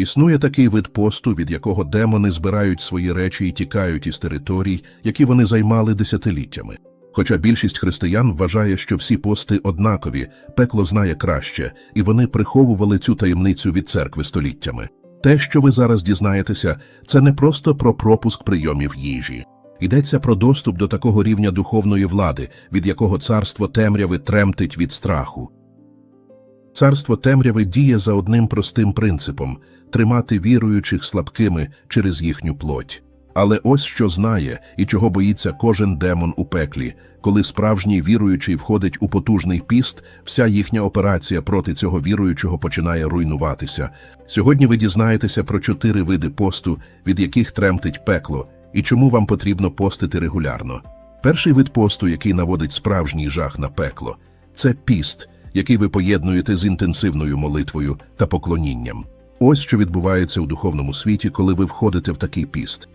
Існує такий вид посту, від якого демони збирають свої речі і тікають із територій, які вони займали десятиліттями. Хоча більшість християн вважає, що всі пости однакові, пекло знає краще, і вони приховували цю таємницю від церкви століттями. Те, що ви зараз дізнаєтеся, це не просто про пропуск прийомів їжі. Йдеться про доступ до такого рівня духовної влади, від якого царство темряви тремтить від страху. Царство темряви діє за одним простим принципом тримати віруючих слабкими через їхню плоть. Але ось що знає і чого боїться кожен демон у пеклі. Коли справжній віруючий входить у потужний піст, вся їхня операція проти цього віруючого починає руйнуватися. Сьогодні ви дізнаєтеся про чотири види посту, від яких тремтить пекло, і чому вам потрібно постити регулярно. Перший вид посту, який наводить справжній жах на пекло, це піст, який ви поєднуєте з інтенсивною молитвою та поклонінням. Ось що відбувається у духовному світі, коли ви входите в такий піст.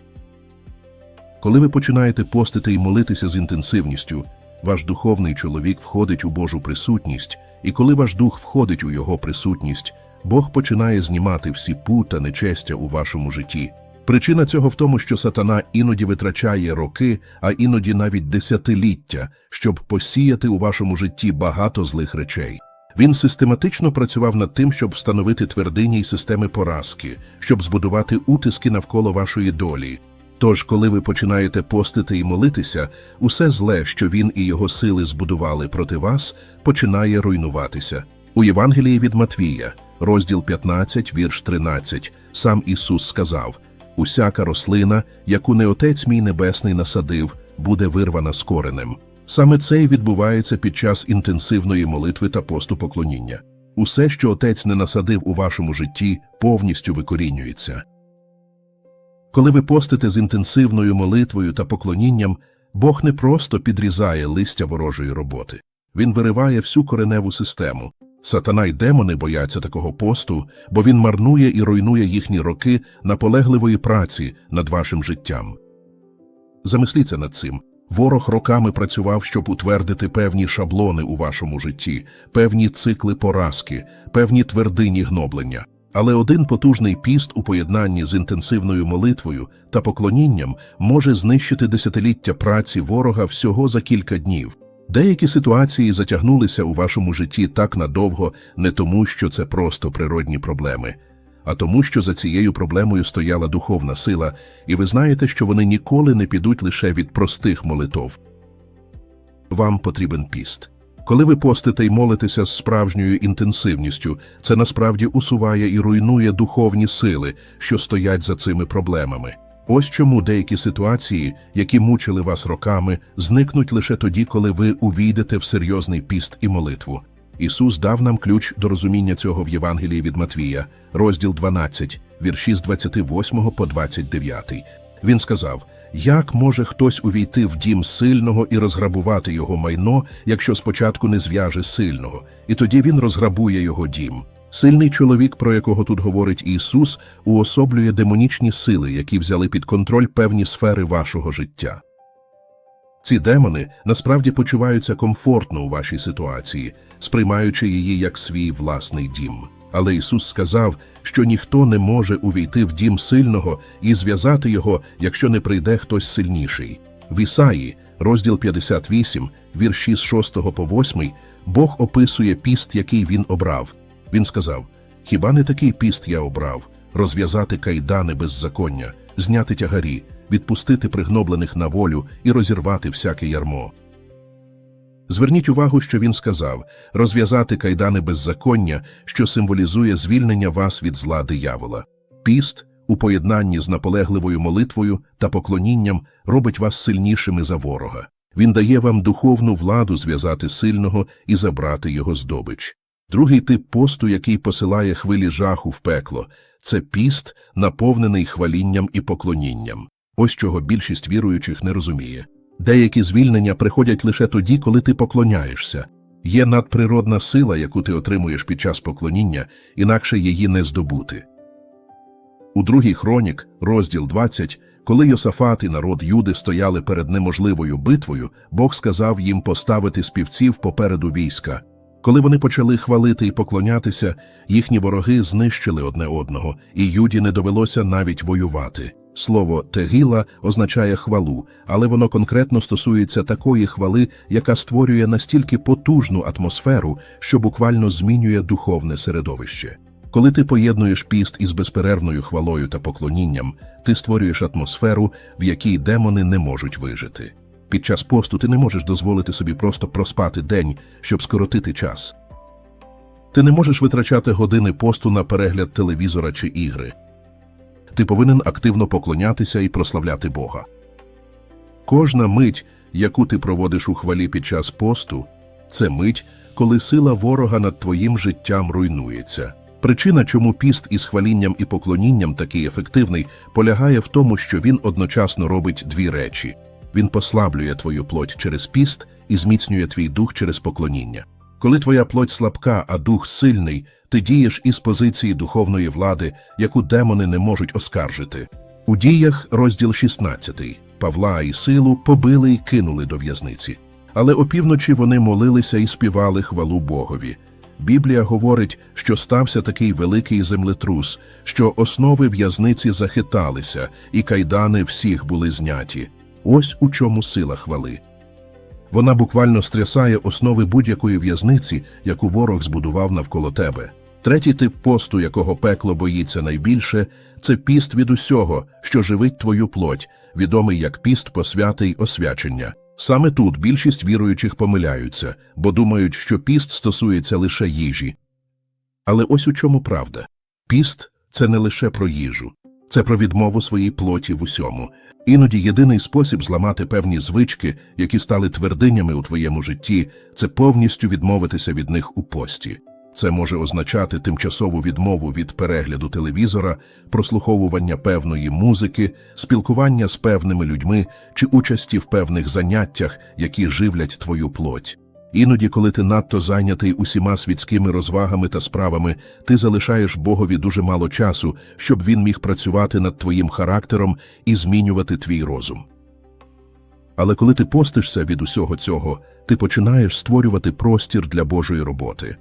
Коли ви починаєте постити і молитися з інтенсивністю, ваш духовний чоловік входить у Божу присутність, і коли ваш дух входить у його присутність, Бог починає знімати всі пу та нечестя у вашому житті. Причина цього в тому, що сатана іноді витрачає роки, а іноді навіть десятиліття, щоб посіяти у вашому житті багато злих речей. Він систематично працював над тим, щоб встановити твердині й системи поразки, щоб збудувати утиски навколо вашої долі. Тож, коли ви починаєте постити і молитися, усе зле, що він і його сили збудували проти вас, починає руйнуватися. У Євангелії від Матвія, розділ 15, вірш 13, сам Ісус сказав: Усяка рослина, яку не Отець мій Небесний насадив, буде вирвана з коренем. Саме це й відбувається під час інтенсивної молитви та посту поклоніння. Усе, що Отець не насадив у вашому житті, повністю викорінюється. Коли ви постите з інтенсивною молитвою та поклонінням, Бог не просто підрізає листя ворожої роботи. Він вириває всю кореневу систему. Сатана й демони бояться такого посту, бо він марнує і руйнує їхні роки наполегливої праці над вашим життям. Замисліться над цим. Ворог роками працював, щоб утвердити певні шаблони у вашому житті, певні цикли поразки, певні твердині гноблення. Але один потужний піст у поєднанні з інтенсивною молитвою та поклонінням може знищити десятиліття праці ворога всього за кілька днів. Деякі ситуації затягнулися у вашому житті так надовго не тому, що це просто природні проблеми, а тому, що за цією проблемою стояла духовна сила, і ви знаєте, що вони ніколи не підуть лише від простих молитов. Вам потрібен піст. Коли ви постите й молитеся з справжньою інтенсивністю, це насправді усуває і руйнує духовні сили, що стоять за цими проблемами. Ось чому деякі ситуації, які мучили вас роками, зникнуть лише тоді, коли ви увійдете в серйозний піст і молитву. Ісус дав нам ключ до розуміння цього в Євангелії від Матвія, розділ 12, вірші з 28 по 29. Він сказав: Як може хтось увійти в дім сильного і розграбувати його майно, якщо спочатку не зв'яже сильного, і тоді він розграбує його дім? Сильний чоловік, про якого тут говорить Ісус, уособлює демонічні сили, які взяли під контроль певні сфери вашого життя. Ці демони насправді почуваються комфортно у вашій ситуації, сприймаючи її як свій власний дім. Але Ісус сказав, що ніхто не може увійти в дім сильного і зв'язати його, якщо не прийде хтось сильніший. В Ісаї, розділ 58, вірші з 6 по 8, Бог описує піст, який він обрав. Він сказав: Хіба не такий піст я обрав розв'язати кайдани беззаконня, зняти тягарі, відпустити пригноблених на волю і розірвати всяке ярмо. Зверніть увагу, що він сказав розв'язати кайдани беззаконня, що символізує звільнення вас від зла диявола. Піст, у поєднанні з наполегливою молитвою та поклонінням, робить вас сильнішими за ворога. Він дає вам духовну владу зв'язати сильного і забрати його здобич. Другий тип посту, який посилає хвилі жаху в пекло, це піст, наповнений хвалінням і поклонінням. Ось чого більшість віруючих не розуміє. Деякі звільнення приходять лише тоді, коли ти поклоняєшся. Є надприродна сила, яку ти отримуєш під час поклоніння, інакше її не здобути. У другій хронік, розділ 20, коли Йосафат і народ Юди стояли перед неможливою битвою, Бог сказав їм поставити співців попереду війська. Коли вони почали хвалити і поклонятися, їхні вороги знищили одне одного, і Юді не довелося навіть воювати. Слово тегіла означає хвалу, але воно конкретно стосується такої хвали, яка створює настільки потужну атмосферу, що буквально змінює духовне середовище. Коли ти поєднуєш піст із безперервною хвалою та поклонінням, ти створюєш атмосферу, в якій демони не можуть вижити. Під час посту ти не можеш дозволити собі просто проспати день, щоб скоротити час. Ти не можеш витрачати години посту на перегляд телевізора чи ігри. Ти повинен активно поклонятися і прославляти Бога. Кожна мить, яку ти проводиш у хвалі під час посту, це мить, коли сила ворога над твоїм життям руйнується. Причина, чому піст із хвалінням і поклонінням такий ефективний, полягає в тому, що він одночасно робить дві речі: він послаблює твою плоть через піст і зміцнює твій дух через поклоніння. Коли твоя плоть слабка, а дух сильний, ти дієш із позиції духовної влади, яку демони не можуть оскаржити. У діях розділ 16. Павла і силу побили і кинули до в'язниці. Але опівночі вони молилися і співали хвалу Богові. Біблія говорить, що стався такий великий землетрус, що основи в'язниці захиталися, і кайдани всіх були зняті. Ось у чому сила хвали. Вона буквально стрясає основи будь-якої в'язниці, яку ворог збудував навколо тебе. Третій тип посту, якого пекло боїться найбільше, це піст від усього, що живить твою плоть, відомий як піст посвяти й освячення. Саме тут більшість віруючих помиляються, бо думають, що піст стосується лише їжі. Але ось у чому правда. Піст це не лише про їжу, це про відмову своїй плоті в усьому. Іноді єдиний спосіб зламати певні звички, які стали твердинями у твоєму житті, це повністю відмовитися від них у пості. Це може означати тимчасову відмову від перегляду телевізора, прослуховування певної музики, спілкування з певними людьми чи участі в певних заняттях, які живлять твою плоть. Іноді, коли ти надто зайнятий усіма світськими розвагами та справами, ти залишаєш Богові дуже мало часу, щоб він міг працювати над твоїм характером і змінювати твій розум. Але коли ти постишся від усього цього, ти починаєш створювати простір для Божої роботи.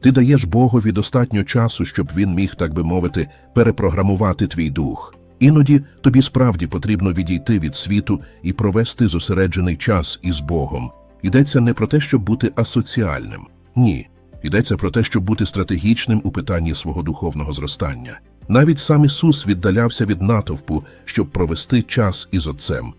Ти даєш Богові достатньо часу, щоб він міг, так би мовити, перепрограмувати твій дух. Іноді тобі справді потрібно відійти від світу і провести зосереджений час із Богом. Йдеться не про те, щоб бути асоціальним. Ні. Йдеться про те, щоб бути стратегічним у питанні свого духовного зростання. Навіть сам Ісус віддалявся від натовпу, щоб провести час із Отцем.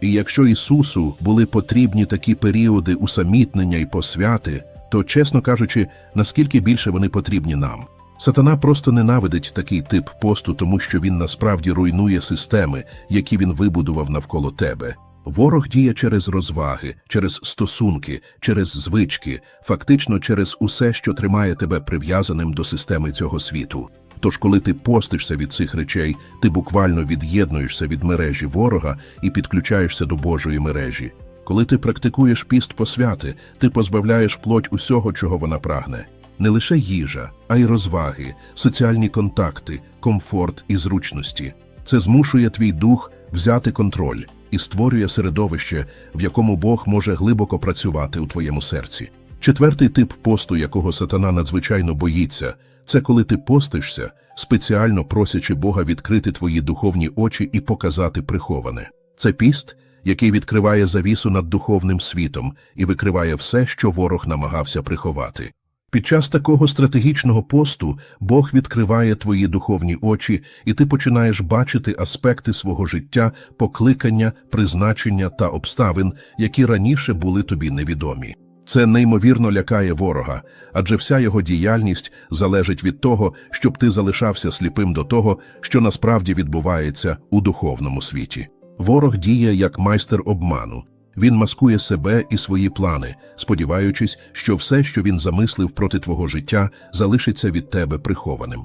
І якщо Ісусу були потрібні такі періоди усамітнення і посвяти, то, чесно кажучи, наскільки більше вони потрібні нам. Сатана просто ненавидить такий тип посту, тому що він насправді руйнує системи, які він вибудував навколо тебе. Ворог діє через розваги, через стосунки, через звички, фактично через усе, що тримає тебе прив'язаним до системи цього світу. Тож, коли ти постишся від цих речей, ти буквально від'єднуєшся від мережі ворога і підключаєшся до Божої мережі. Коли ти практикуєш піст посвяти, ти позбавляєш плоть усього, чого вона прагне. Не лише їжа, а й розваги, соціальні контакти, комфорт і зручності. Це змушує твій дух взяти контроль і створює середовище, в якому Бог може глибоко працювати у твоєму серці. Четвертий тип посту, якого сатана надзвичайно боїться, це коли ти постишся, спеціально просячи Бога відкрити твої духовні очі і показати приховане. Це піст, який відкриває завісу над духовним світом і викриває все, що ворог намагався приховати. Під час такого стратегічного посту Бог відкриває твої духовні очі, і ти починаєш бачити аспекти свого життя, покликання, призначення та обставин, які раніше були тобі невідомі. Це неймовірно лякає ворога, адже вся його діяльність залежить від того, щоб ти залишався сліпим до того, що насправді відбувається у духовному світі. Ворог діє як майстер обману. Він маскує себе і свої плани, сподіваючись, що все, що він замислив проти твого життя, залишиться від тебе прихованим.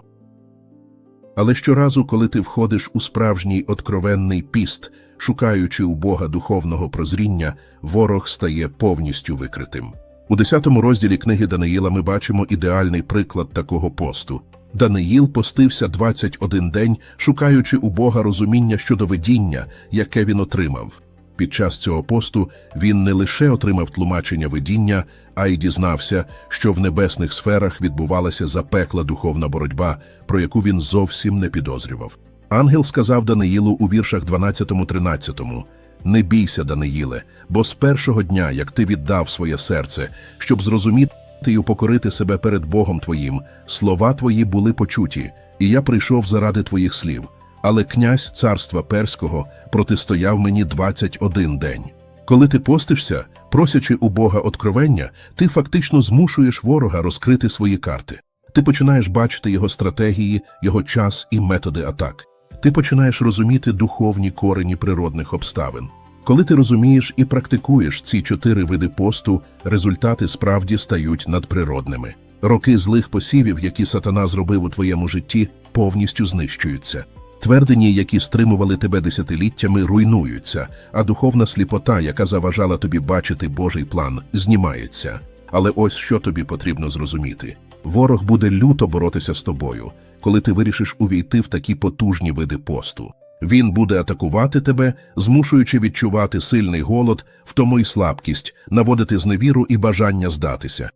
Але щоразу, коли ти входиш у справжній откровенний піст, шукаючи у Бога духовного прозріння, ворог стає повністю викритим. У 10 розділі книги Даниїла ми бачимо ідеальний приклад такого посту. Даниїл постився 21 день, шукаючи у Бога розуміння щодо видіння, яке він отримав. Під час цього посту він не лише отримав тлумачення видіння, а й дізнався, що в небесних сферах відбувалася запекла духовна боротьба, про яку він зовсім не підозрював. Ангел сказав Даниїлу у віршах 12-13 «Не бійся, Даниїле, бо з першого дня, як ти віддав своє серце, щоб зрозуміти й упокорити себе перед Богом твоїм, слова твої були почуті, і я прийшов заради твоїх слів. Але князь царства перського протистояв мені 21 день. Коли ти постишся, просячи у Бога откровення, ти фактично змушуєш ворога розкрити свої карти. Ти починаєш бачити його стратегії, його час і методи атак. Ти починаєш розуміти духовні корені природних обставин. Коли ти розумієш і практикуєш ці чотири види посту, результати справді стають надприродними. Роки злих посівів, які сатана зробив у твоєму житті, повністю знищуються. Твердині, які стримували тебе десятиліттями, руйнуються, а духовна сліпота, яка заважала тобі бачити Божий план, знімається. Але ось що тобі потрібно зрозуміти: ворог буде люто боротися з тобою, коли ти вирішиш увійти в такі потужні види посту. Він буде атакувати тебе, змушуючи відчувати сильний голод, втому й слабкість, наводити зневіру і бажання здатися.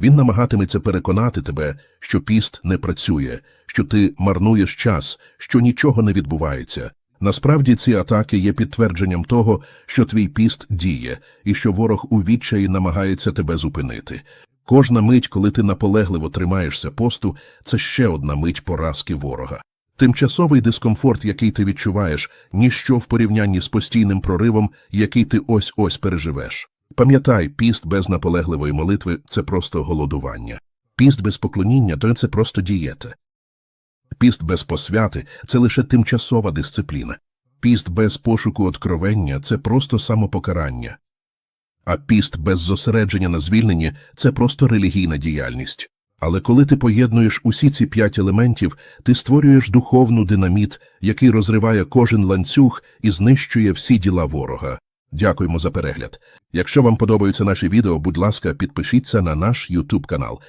Він намагатиметься переконати тебе, що піст не працює, що ти марнуєш час, що нічого не відбувається. Насправді ці атаки є підтвердженням того, що твій піст діє і що ворог у відчаї намагається тебе зупинити. Кожна мить, коли ти наполегливо тримаєшся посту, це ще одна мить поразки ворога. Тимчасовий дискомфорт, який ти відчуваєш, ніщо в порівнянні з постійним проривом, який ти ось-ось переживеш. Пам'ятай, піст без наполегливої молитви це просто голодування. Піст без поклоніння то це просто дієта. Піст без посвяти це лише тимчасова дисципліна. Піст без пошуку откровення це просто самопокарання. А піст без зосередження на звільненні це просто релігійна діяльність. Але коли ти поєднуєш усі ці п'ять елементів, ти створюєш духовну динаміт, який розриває кожен ланцюг і знищує всі діла ворога. Дякуємо за перегляд. Якщо вам подобаються наші відео, будь ласка, підпишіться на наш YouTube канал.